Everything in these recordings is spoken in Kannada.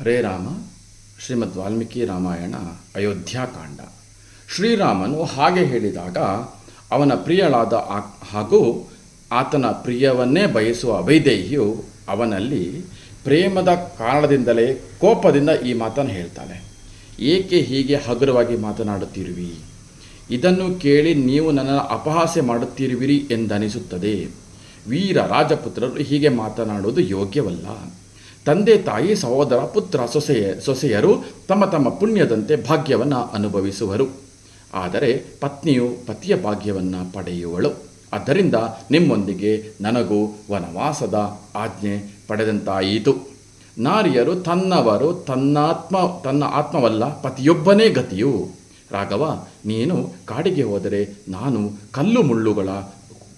ಹರೇ ರಾಮ, ಶ್ರೀಮದ್ ವಾಲ್ಮೀಕಿ ರಾಮಾಯಣ ಅಯೋಧ್ಯಾಕಾಂಡ ಶ್ರೀರಾಮನು ಹಾಗೆ ಹೇಳಿದಾಗ, ಅವನ ಪ್ರಿಯಳಾದ ಆ- ಹಾಗೂ ಆತನ ಪ್ರಿಯವನ್ನೇ ಬಯಸುವ ವೈದೇಹಿಯು ಅವನಲ್ಲಿ ಪ್ರೇಮದ ಕಾರಣದಿಂದಲೇ ಕೋಪದಿಂದ ಈ ಮಾತನ್ನು ಹೇಳ್ತಾಳೆ. ಏಕೆ ಹೀಗೆ ಹಗುರವಾಗಿ ಮಾತನಾಡುತ್ತಿರುವಿ? ಇದನ್ನು ಕೇಳಿ ನೀವು ನನ್ನನ್ನು ಅಪಹಾಸ್ಯ ಮಾಡುತ್ತಿರುವಿರಿ ಎಂದನಿಸುತ್ತದೆ. ವೀರ ರಾಜಪುತ್ರರು ಹೀಗೆ ಮಾತನಾಡುವುದು ಯೋಗ್ಯವಲ್ಲ. ತಂದೆ ತಾಯಿ ಸಹೋದರ ಪುತ್ರ ಸೊಸೆಯ ಸೊಸೆಯರು ತಮ್ಮ ತಮ್ಮ ಪುಣ್ಯದಂತೆ ಭಾಗ್ಯವನ್ನು ಅನುಭವಿಸುವರು. ಆದರೆ ಪತ್ನಿಯು ಪತಿಯ ಭಾಗ್ಯವನ್ನು ಪಡೆಯುವಳು. ಆದ್ದರಿಂದ ನಿಮ್ಮೊಂದಿಗೆ ನನಗೂ ವನವಾಸದ ಆಜ್ಞೆ ಪಡೆದಂತಾಯಿತು. ನಾರಿಯರು ತನ್ನವರು ತನ್ನಾತ್ಮ ತನ್ನ ಆತ್ಮವಲ್ಲ, ಪತಿಯೊಬ್ಬನೇ ಗತಿಯು. ರಾಘವ, ನೀನು ಕಾಡಿಗೆ ಹೋದರೆ ನಾನು ಕಲ್ಲು ಮುಳ್ಳುಗಳ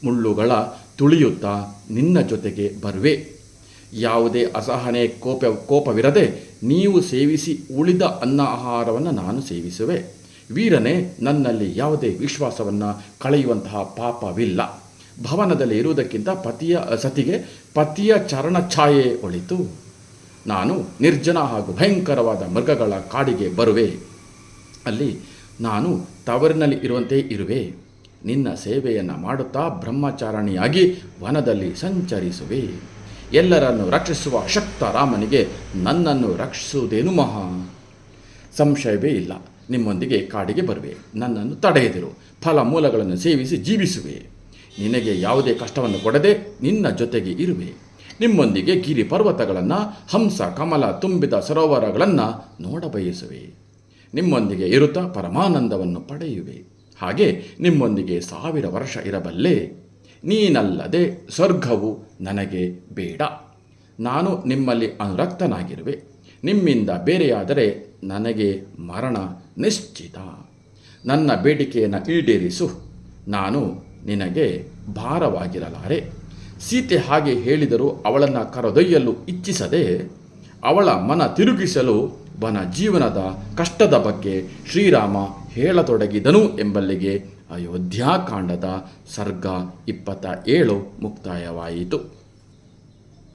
ಮುಳ್ಳುಗಳ ತುಳಿಯುತ್ತಾ ನಿನ್ನ ಜೊತೆಗೆ ಬರುವೆ. ಯಾವುದೇ ಅಸಹನೆ, ಕೋಪ, ಕೋಪವಿರದೆ ನೀವು ಸೇವಿಸಿ ಉಳಿದ ಅನ್ನ ಆಹಾರವನ್ನು ನಾನು ಸೇವಿಸುವೆ. ವೀರನೇ, ನನ್ನಲ್ಲಿ ಯಾವುದೇ ವಿಶ್ವಾಸವನ್ನು ಕಳೆಯುವಂತಹ ಪಾಪವಿಲ್ಲ. ಭವನದಲ್ಲಿ ಇರುವುದಕ್ಕಿಂತ ಪತಿಯ, ಸತಿಗೆ ಪತಿಯ ಚರಣ ಛಾಯೆ ಒಳಿತು. ನಾನು ನಿರ್ಜನ ಹಾಗೂ ಭಯಂಕರವಾದ ಮೃಗಗಳ ಕಾಡಿಗೆ ಬರುವೆ. ಅಲ್ಲಿ ನಾನು ತವರಿನಲ್ಲಿ ಇರುವಂತೆ ಇರುವೆ. ನಿನ್ನ ಸೇವೆಯನ್ನು ಮಾಡುತ್ತಾ ಬ್ರಹ್ಮಚಾರಣಿಯಾಗಿ ವನದಲ್ಲಿ ಸಂಚರಿಸುವೆ. ಎಲ್ಲರನ್ನು ರಕ್ಷಿಸುವ ಶಕ್ತ ರಾಮನಿಗೆ ನನ್ನನ್ನು ರಕ್ಷಿಸುವುದೇನು ಮಹಾ? ಸಂಶಯವೇ ಇಲ್ಲ. ನಿಮ್ಮೊಂದಿಗೆ ಕಾಡಿಗೆ ಬರುವೆ. ನನ್ನನ್ನು ತಡೆಯದಿರು. ಫಲ ಮೂಲಗಳನ್ನು ಸೇವಿಸಿ ಜೀವಿಸುವೆ. ನಿನಗೆ ಯಾವುದೇ ಕಷ್ಟವನ್ನು ಕೊಡದೆ ನಿನ್ನ ಜೊತೆಗೆ ಇರುವೆ. ನಿಮ್ಮೊಂದಿಗೆ ಗಿರಿ ಪರ್ವತಗಳನ್ನು ಹಂಸ, ಕಮಲ, ತುಂಬಿದ ಸರೋವರಗಳನ್ನು ನೋಡಬಯಸುವೆ ನಿಮ್ಮೊಂದಿಗೆ ಇರುತ್ತಾ ಪರಮಾನಂದವನ್ನು ಪಡೆಯುವೆ. ಹಾಗೆ ನಿಮ್ಮೊಂದಿಗೆ ಸಾವಿರ ವರ್ಷ ಇರಬಲ್ಲೆ. ನೀನಲ್ಲದೆ ಸ್ವರ್ಗವು ನನಗೆ ಬೇಡ. ನಾನು ನಿಮ್ಮಲ್ಲಿ ಅನುರಕ್ತನಾಗಿರುವೆ. ನಿಮ್ಮಿಂದ ಬೇರೆಯಾದರೆ ನನಗೆ ಮರಣ ನಿಶ್ಚಿತ. ನನ್ನ ಬೇಡಿಕೆಯನ್ನು ಈಡೇರಿಸು. ನಾನು ನಿನಗೆ ಭಾರವಾಗಿರಲಾರೆ. ಸೀತೆ ಹಾಗೆ ಹೇಳಿದರೂ ಅವಳನ್ನು ಕರೆದೊಯ್ಯಲು ಇಚ್ಛಿಸದೆ, ಅವಳ ಮನ ತಿರುಗಿಸಲು ವನ ಜೀವನದ ಕಷ್ಟದ ಬಗ್ಗೆ ಶ್ರೀರಾಮ ಹೇಳತೊಡಗಿದನು ಎಂಬಲ್ಲಿಗೆ ಅಯೋಧ್ಯಾಕಾಂಡದ ಸರ್ಗ ಇಪ್ಪತ್ತ ಏಳು ಮುಕ್ತಾಯವಾಯಿತು.